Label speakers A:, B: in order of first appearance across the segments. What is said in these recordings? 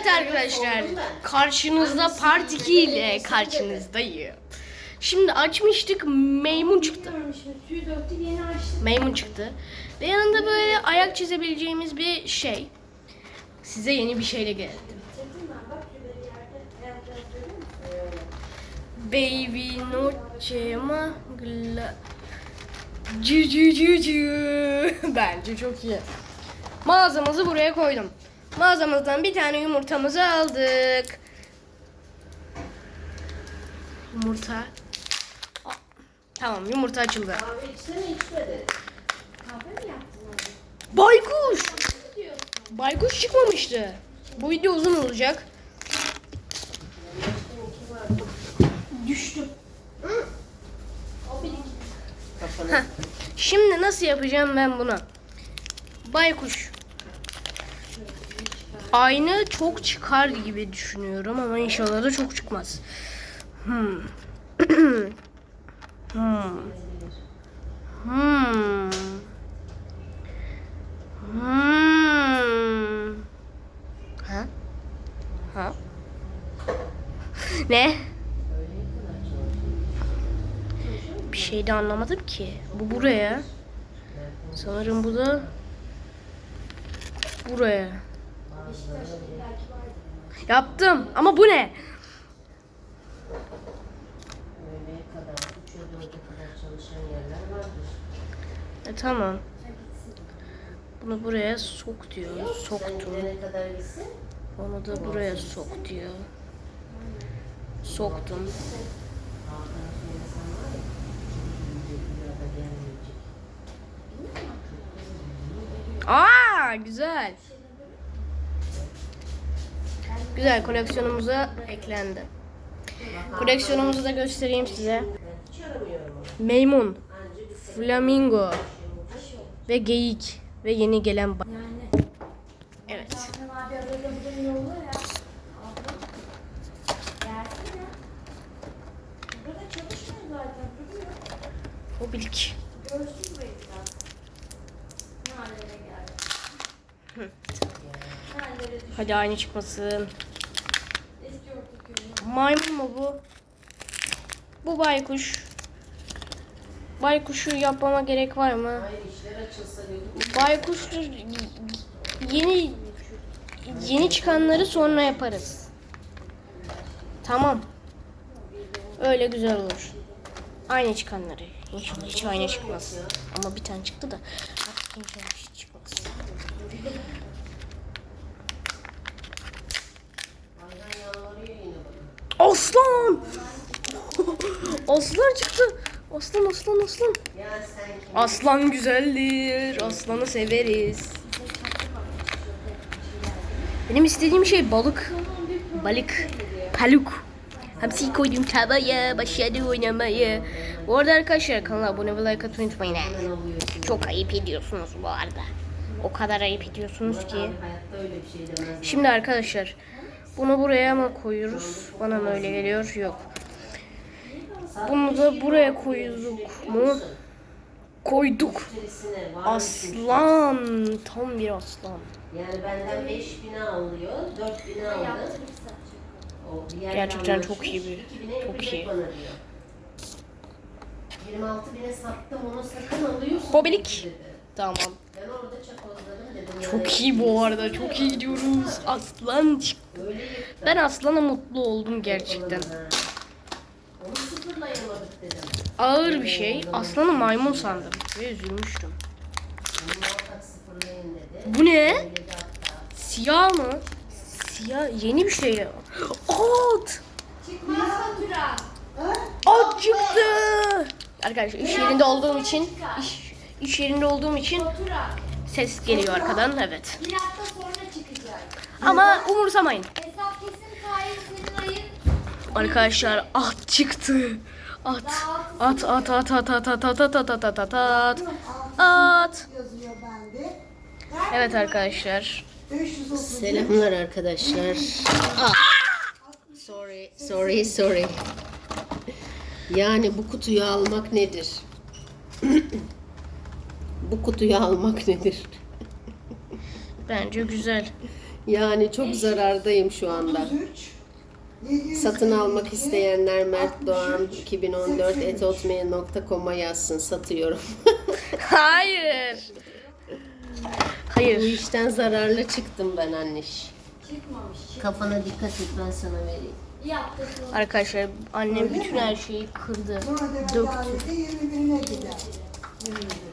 A: Evet arkadaşlar karşınızda part 2 ile karşınızdayım. Şimdi açmıştık maymun çıktı. Maymun çıktı. Ve yanında böyle ayak çizebileceğimiz bir şey. Size yeni bir şeyle geldim. Baby noche magla Cü cü cü cü. Bence çok iyi. Mağazamızı buraya koydum. Mağazamızdan bir tane yumurtamızı aldık. Yumurta. Aa, Tamam yumurta açıldı.
B: Kahve içsene içmedi.
C: Kahve mi yaptın orada?
A: Baykuş. Baykuş çıkmamıştı. Bu video uzun olacak. Düştüm.
B: Kafanı.
A: Heh. Şimdi nasıl yapacağım ben bunu? Baykuş. Aynı çok çıkar gibi düşünüyorum ama inşallah da çok çıkmaz. Hmm. hmm. Hmm. Hmm. Ha? Ha? Ne? Bir şey de anlamadım ki. Bu buraya. Sanırım bu da buraya. Yaptım ama bu ne? E tamam. Bunu buraya sok diyor.
B: Soktu.
A: Onu da buraya sok diyor. Soktum. Aa güzel güzel koleksiyonumuza eklendi. Koleksiyonumuzu da göstereyim size.
B: Meymun,
A: flamingo ve geyik ve yeni gelen ba- Evet. O bilgi. Hadi aynı çıkmasın. Maymun mu bu? Bu baykuş. Baykuşu yapmama gerek var mı?
B: Hayır işler açılsa
A: yeni yeni çıkanları sonra yaparız. Tamam. Öyle güzel olur. Aynı çıkanları. İnşallah hiç aynı çıkmaz. Ama bir tane çıktı da inşallah hiç çıkmaz.
B: Hayvan yalvarıyor yine bana.
A: Aslan! Aslan çıktı. Aslan aslan aslan.
B: Ya sen kim?
A: Aslan güzeldir. Aslanı severiz. Benim istediğim şey balık. Balık. Paluk. Hamsi koydum tavaya. Başladı oynamaya. Bu arada arkadaşlar kanala abone ve like atmayı unutmayın. Çok ayıp ediyorsunuz bu arada. O kadar ayıp ediyorsunuz ki.
B: Şey.
A: Şimdi arkadaşlar bunu buraya mı koyuyoruz? Bana mı öyle geliyor? Yok. Bunu da buraya koyduk mu? Koyduk. Aslan. Tam bir aslan.
B: Yani benden 5 bina alıyor, 4 bina aldı.
A: Gerçekten çok iyi bir-
B: 2000'e
A: çok iyi.
B: Bana diyor. 26 bine sattım onu sakın alıyorsun.
A: Bobelik.
B: dedi.
A: Tamam.
B: Ben orada çakozladım dedim.
A: Çok iyi bu arada. Çok iyi gidiyoruz. Aslan çıktı. Ben aslana mutlu oldum gerçekten.
B: Dedim.
A: Ağır bir şey. Aslanı maymun sandım. Ve üzülmüştüm. Bu ne? Siyah mı? Siyah yeni bir şey. At!
C: Çıkmaz fatura.
A: At çıktı. Arkadaşlar iş yerinde olduğum için iş, iş yerinde olduğum için ses geliyor arkadan evet.
C: Bir hafta sonra çıkacak.
A: Ama umursamayın.
C: Hesap kesin tarih senin ayın.
A: Arkadaşlar at çıktı. At. At at at at at at at at at at at at at.
D: bende.
A: Evet arkadaşlar.
D: 530
B: Selamlar arkadaşlar. Ah. Sorry, sorry, sorry. Yani bu kutuyu almak nedir? bu kutuyu almak nedir?
A: Bence güzel.
B: Yani çok zarardayım şu anda.
D: 33, 752,
B: Satın almak isteyenler Mert Doğan
D: 63,
B: 2014
D: 83.
B: etotmail.com'a yazsın satıyorum.
A: Hayır.
B: Bu
A: Hayır.
B: işten zararlı çıktım ben anneş.
C: Çıkmamış.
B: Kafana dikkat et ben sana vereyim.
C: Yaptık.
A: Arkadaşlar annem bütün her şeyi kırdı. Döktü.
D: daveti 21'ine gider.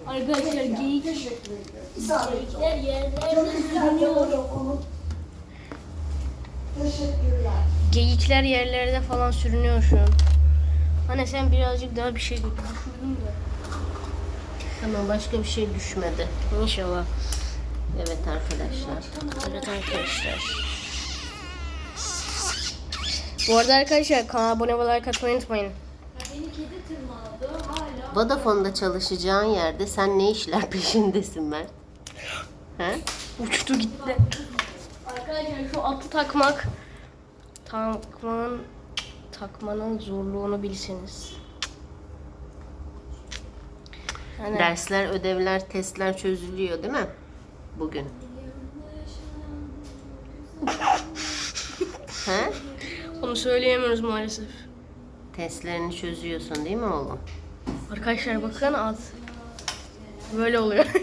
A: Arkadaşlar geyik
D: Teşekkür ederim. İsabet oldu.
C: yerlerde
D: Çok güzel oldu onu. Teşekkürler.
A: Geyikler yerlerde falan sürünüyor şu an. Anne sen birazcık daha bir şey düşürdün de.
B: Tamam başka bir şey düşmedi.
A: İnşallah.
B: Evet arkadaşlar.
A: Evet arkadaşlar. Bu arada arkadaşlar kanala abone ve like atmayı unutmayın.
C: Beni kedi tırmaladı hala.
B: Vodafone'da çalışacağın yerde sen ne işler peşindesin Mert? He?
A: Uçtu gitti. Arkadaşlar şu atı takmak takmanın takmanın zorluğunu bilseniz. Yani
B: Dersler, ödevler, testler çözülüyor değil mi? Bugün. He?
A: onu söyleyemiyoruz maalesef.
B: Testlerini çözüyorsun değil mi oğlum?
A: Arkadaşlar bakın at. Böyle oluyor.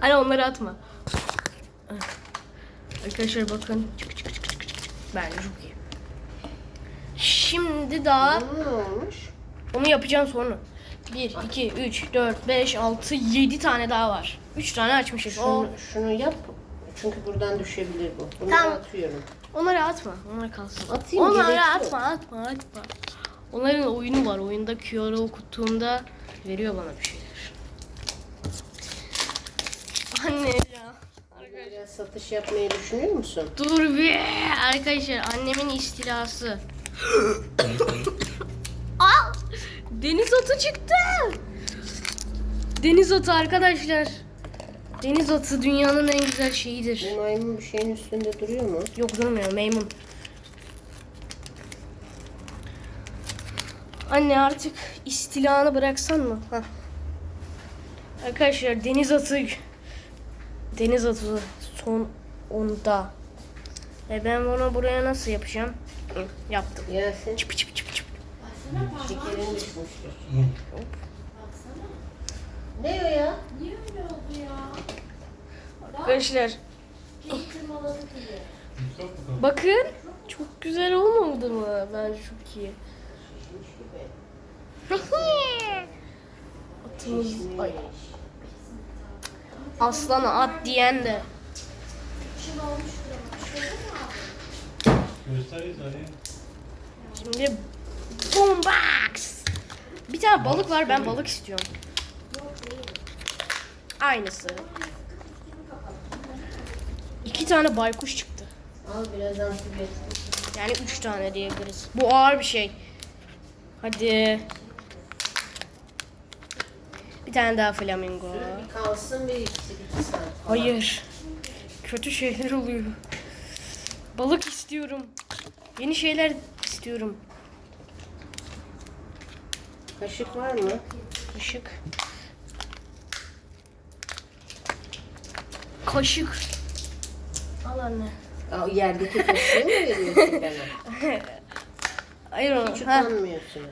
A: Hani onları atma. Arkadaşlar bakın. Çık çık çık çık çık. Bence çok iyi. Şimdi daha
B: Ne olmuş?
A: onu yapacağım sonra. 1, 2, 3, 4, 5, 6, 7 tane daha var. 3 tane açmışız. O,
B: Şunu, şunu yap. Çünkü buradan düşebilir bu. Bunu
A: Tamam.
B: atıyorum.
A: onları atma. Onları kalsın.
B: Atayım,
A: Onları
B: yok.
A: atma, atma, atma. Onların oyunu var. Oyunda QR'ı okuttuğumda veriyor bana bir şeyler. Anne ya.
B: Biraz satış yapmayı düşünüyor musun?
A: Dur bir. Arkadaşlar annemin istilası. Aa! Deniz atı çıktı. Deniz atı arkadaşlar. Deniz atı dünyanın en güzel şeyidir.
B: Bu maymun bir şeyin üstünde duruyor mu?
A: Yok durmuyor maymun. Anne artık istilanı bıraksan mı? Hah. Arkadaşlar deniz atı deniz atı son onda. E ben bunu buraya nasıl yapacağım? Hı, yaptım.
B: Yasin
A: Çıp çıp çıp çıp.
B: şekerin düşmüştür. Ne o ya?
C: Niye öyle oldu ya?
A: Arkadaşlar bakın çok güzel olmadı mı? Ben çok iyi. Atımız ay. Aslana at diyen de.
C: Şimdi olmuştur ama. Şöyle mi
E: Gösteririz hani.
A: Şimdi bombax. Bir tane balık var ben balık istiyorum. Aynısı. İki tane baykuş çıktı.
B: Al biraz antibiyotik.
A: Yani üç tane diyebiliriz. Bu ağır bir şey. Hadi. Bir tane daha flamingo.
B: Bir kalsın bir ikisi iki saat. falan.
A: Hayır. Kötü şeyler oluyor. Balık istiyorum. Yeni şeyler istiyorum.
B: Kaşık var mı?
A: Kaşık. Kaşık. Al anne.
B: Aa, yerdeki kaşığı mı veriyorsun bana?
A: Hayır onu.
B: Hiç
A: Ha,
B: utanmıyorsun.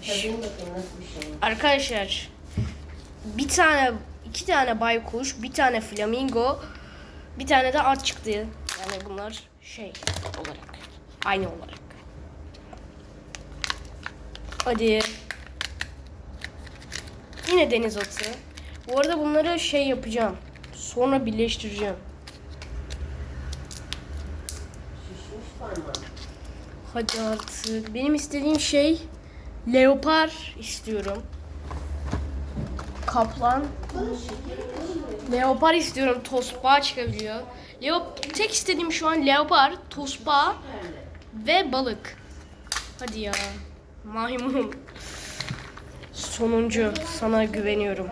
B: bir şey.
A: Arkadaşlar bir tane iki tane baykuş, bir tane flamingo, bir tane de at çıktı. Yani bunlar şey olarak aynı olarak. Hadi. Yine deniz atı. Bu arada bunları şey yapacağım. Sonra birleştireceğim. Hadi artık. Benim istediğim şey leopar istiyorum. Kaplan. Leopar istiyorum. Tosbağa çıkabiliyor. Leop tek istediğim şu an leopar, tosbağa ve balık. Hadi ya. Maymun. Sonuncu. Sana güveniyorum.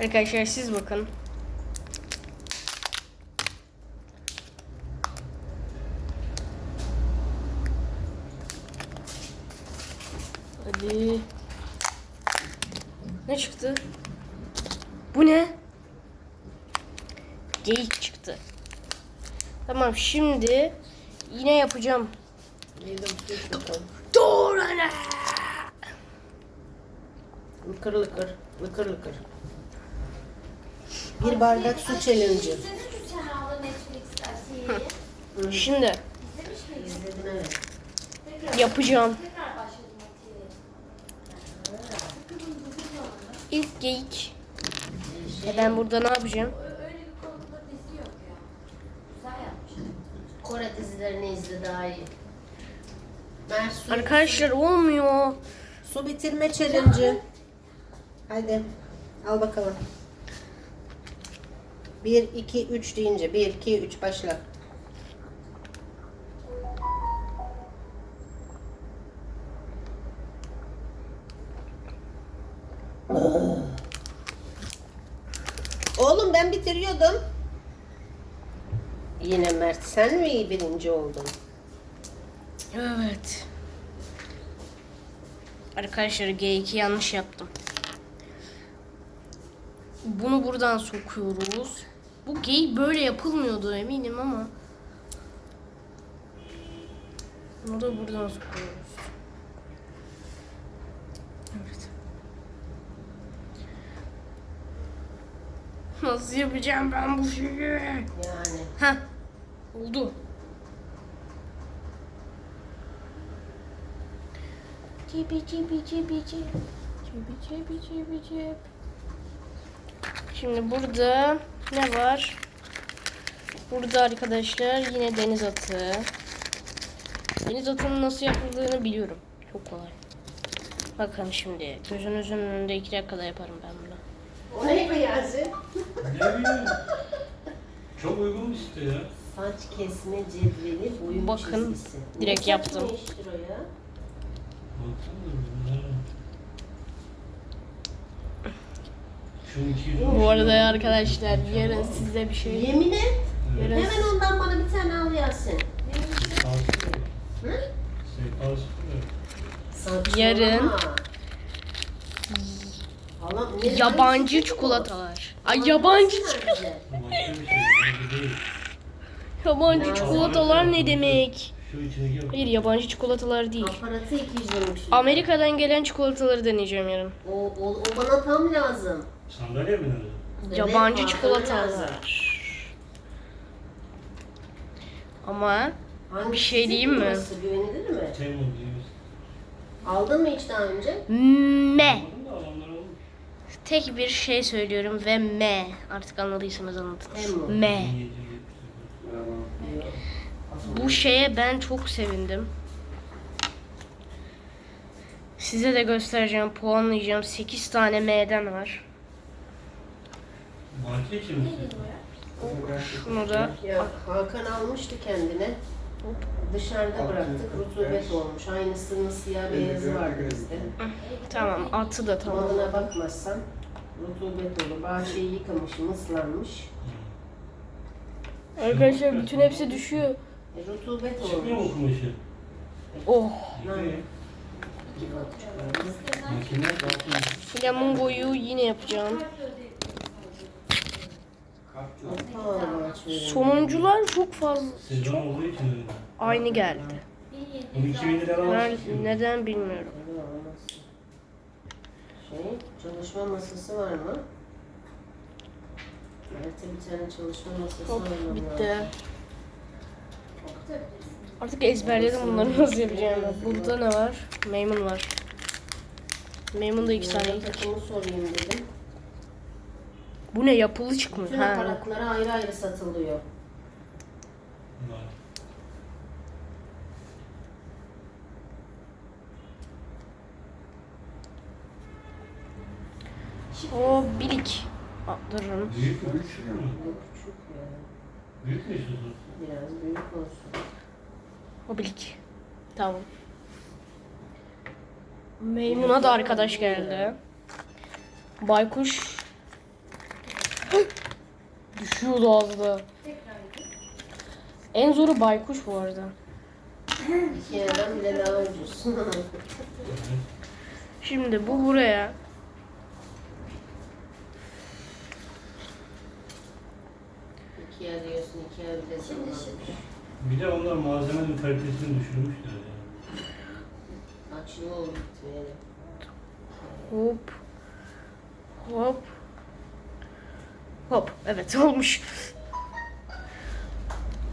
A: Arkadaşlar siz bakın. Hadi. çıktı? Bu ne? Geyik çıktı. Tamam şimdi yine yapacağım. Dur ana.
B: Lıkır lıkır. Lıkır lıkır. Bir bardak su challenge'ı.
A: Şimdi yapacağım. İlk geyik. E ben burada ne yapacağım?
C: Ö- Öyle bir konuda dizi yok ya. Güzel yapmış.
B: Kore dizilerini izle daha iyi. Mer su,
A: Arkadaşlar olmuyor.
B: su bitirme challenge'ı. Hadi. Al bakalım. 1, 2, 3 deyince. 1, 2, 3 başla. Oğlum ben bitiriyordum. Yine Mert sen mi birinci oldun?
A: Evet. Arkadaşlar G2 yanlış yaptım. Bunu buradan sokuyoruz. Bu geyik böyle yapılmıyordu eminim ama. Bunu da buradan sokuyoruz. Evet. Nasıl yapacağım ben bu şeyi?
B: Yani.
A: Heh. Oldu. Cibi cibi cibi cib. Cibi cibi cibi cib. Şimdi burada ne var? Burada arkadaşlar yine deniz atı. Deniz atının nasıl yapıldığını biliyorum. Çok kolay. Bakın şimdi gözünüzün önünde iki dakikada yaparım ben bunu.
B: O ne be Yasin?
E: Ne bileyim. Çok uygun bir site ya.
B: Saç kesme cetveli boyun
A: Bakın,
B: çizgisi.
A: direkt
B: Ne
A: yaptım.
B: ne iştir o ya?
E: Baksana bunlara. Şu 200
A: Bu arada arkadaşlar yarın size bir şey
B: Yemin et.
A: yarın
B: Hemen ondan bana bir tane al Yasin. Hı? Saçmalama.
A: Yarın- Yabancı çikolatalar. Ay yabancı
B: baksana
A: çikolata.
B: bize.
E: Başka bir şey. Bence değil.
A: Yabancı çikolatalar ne demek? Hayır yabancı çikolatalar değil.
B: Aparatı 220 kişi.
A: Amerika'dan gelen çikolataları deneyeceğim yarın.
B: O, o, o bana tam lazım.
E: Sandalye mi lazım?
B: Evet,
A: Yabancı çikolatalar. Ama
B: Hangisi
A: Bir şey diyeyim mi?
B: Güvenilir mi?
E: Diyoruz.
B: Aldın mı hiç daha önce?
A: me. Tek bir şey söylüyorum ve me. Artık anladıysanız anladınız.
E: 1779.
A: Bu şeye ben çok sevindim. Size de göstereceğim, puanlayacağım. 8 tane M'den var.
E: İçin mi?
A: Şunu da
B: Ya Hakan almıştı kendine. Dışarıda bıraktık. Rutubet olmuş. Aynısının siyah beyazı vardı bizde.
A: tamam. Atı da tamam.
B: Malına bakmazsan rutubet olur. Bahçeyi yıkamışım, ıslanmış.
A: Arkadaşlar bütün hepsi düşüyor.
B: E, rutubet
E: Çıkmıyor mu
B: olmuş.
E: kumaşı?
A: Oh.
E: Yıkayın. Makine.
A: Flamingoyu yine yapacağım. Sonuncular çok fazla.
E: Sezon olduğu için öyle.
A: Aynı geldi.
E: Bunu 2000 lira
A: Ben neden bilmiyorum.
B: Şey, çalışma masası var mı? Mert'e bir tane çalışma masası
A: Hop
B: almam
A: bitti.
B: lazım.
A: Artık ezberledim bunları nasıl yapacağımı. Burada ne var? Maymun var. Maymun da iki tane ilk.
B: takımı sorayım dedim.
A: Bu ne yapılı çıkmış.
B: Bütün
A: Ha.
B: aparatları ayrı ayrı satılıyor.
E: Var.
A: O bilik. Aa, Durun.
E: Büyük mü? Küçük mü?
B: Bu küçük ya.
E: Büyük mü istiyorsun?
B: Biraz büyük olsun.
A: O bilik. Tamam. Meymuna da arkadaş geldi. Baykuş. Düşüyordu az. En zoru baykuş bu arada. Şimdi bu buraya.
B: Ikea.
E: Bir de onlar malzemenin kalitesini düşürmüşler yani.
B: Açılı oldu.
A: Hop. Hop. Hop. Evet olmuş.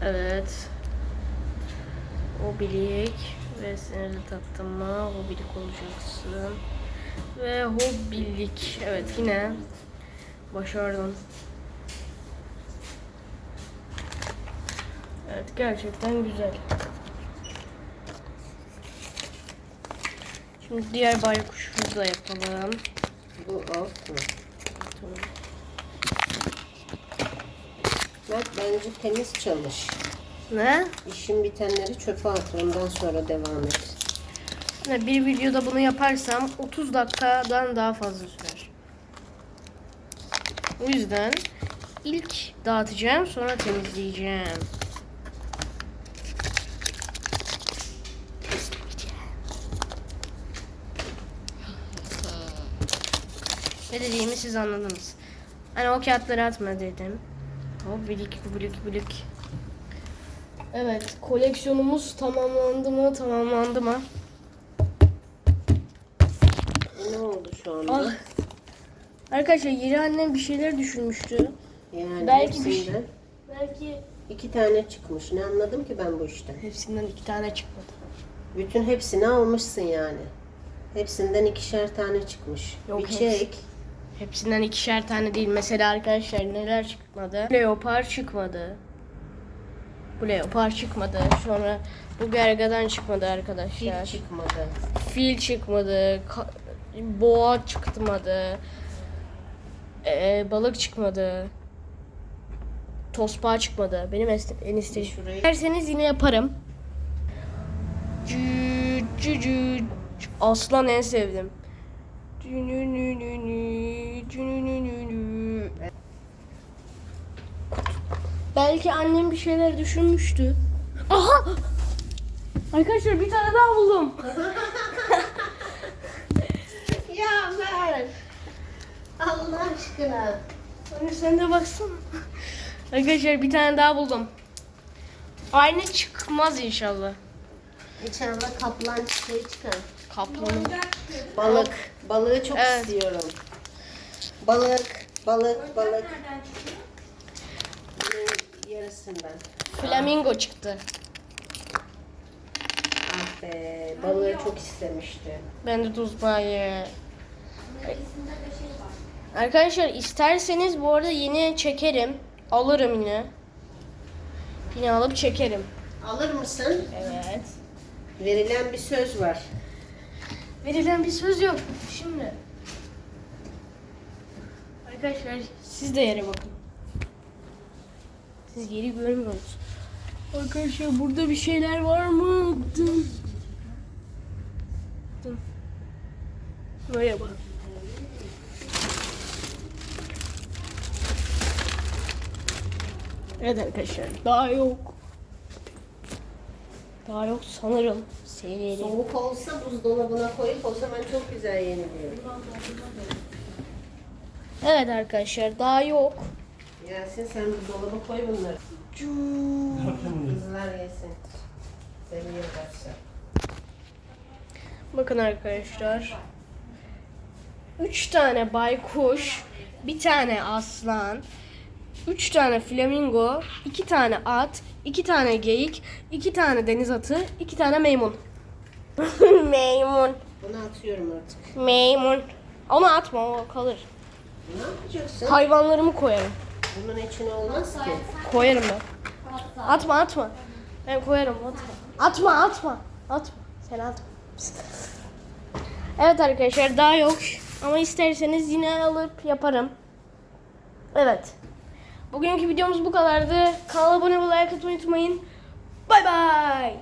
A: Evet. O bilik ve seni de taktım mı o bilik olacaksın. Ve hobilik. Evet yine başardım. Evet gerçekten güzel. Şimdi diğer baykuşumuzu da yapalım.
B: Bu alt mı? Mert bence temiz çalış.
A: Ne?
B: İşin bitenleri çöpe at. Ondan sonra devam et.
A: Ne, Bir videoda bunu yaparsam 30 dakikadan daha fazla sürer. O yüzden ilk dağıtacağım sonra temizleyeceğim. Ne dediğimi siz anladınız. Hani o kağıtları atma dedim. O bilik bilik bilik. Evet koleksiyonumuz tamamlandı mı tamamlandı mı?
B: Ne oldu şu anda?
A: Ah. Arkadaşlar yeri annem bir şeyler düşünmüştü.
B: Yani
A: Belki bir şey- Belki
B: iki tane çıkmış. Ne anladım ki ben bu işten?
A: hepsinden iki tane çıkmadı.
B: Bütün hepsini almışsın yani. Hepsinden ikişer tane çıkmış.
A: Yok,
B: bir
A: hepsi. Hepsinden ikişer tane değil. Mesela arkadaşlar neler çıkmadı? Leopar çıkmadı. Bu leopar çıkmadı. Sonra bu gergadan çıkmadı arkadaşlar.
B: Hiç çıkmadı.
A: Fil çıkmadı. boğa çıkmadı. Ee, balık çıkmadı. Tosbağa çıkmadı. Benim en isteğim.
B: Şurayı-
A: İsterseniz yine yaparım. Cü, cü, cü. Aslan en sevdim. Cününününü. Belki annem bir şeyler düşünmüştü. Aha! Arkadaşlar bir tane daha buldum.
B: Ya Mert. Allah aşkına.
A: Anne sen de baksana. Arkadaşlar bir tane daha buldum. Aynı çıkmaz inşallah.
B: İnşallah kaplan şey çıkar.
A: Kaplanın.
B: Balık. Balığı çok
A: Evet.
B: istiyorum. Balık, balık, balık. Bunun yarısından.
A: Flamingo çıktı.
B: Ah be, balığı çok istemişti.
A: Ben de tuzbayı. Arkadaşlar isterseniz bu arada yine çekerim. Alırım yine. Yine alıp çekerim.
B: Alır mısın?
A: Evet.
B: Verilen bir söz var.
A: Verilen bir söz yok. Şimdi. Arkadaşlar siz de yere bakın. Siz yeri görmüyorsunuz. Arkadaşlar burada bir şeyler var mı? Dın. Dın. Böyle bak. Evet arkadaşlar daha yok. Daha yok sanırım. Seyredelim.
B: Soğuk olsa buzdolabına koyup o zaman çok güzel yeniliyor.
A: Evet arkadaşlar daha yok.
B: Yasin sen buzdolaba koy bunları. Kızlar yesin. Seviyor başlar.
A: Bakın arkadaşlar. Üç tane baykuş, bir tane aslan, üç tane flamingo, iki tane at, iki tane geyik, iki tane deniz atı, iki tane maymun. maymun.
B: Bunu atıyorum artık.
A: Maymun. Onu atma o kalır.
B: Ne yapacaksın?
A: Hayvanlarımı koyarım.
B: Bunun içine olmaz ki.
A: Koyarım ben. Atma atma. Ben koyarım atma. Atma atma. Atma. Sen atma. Evet arkadaşlar daha yok. Ama isterseniz yine alıp yaparım. Evet. Bugünkü videomuz bu kadardı. Kanala abone olmayı, like atmayı unutmayın. Bay bay.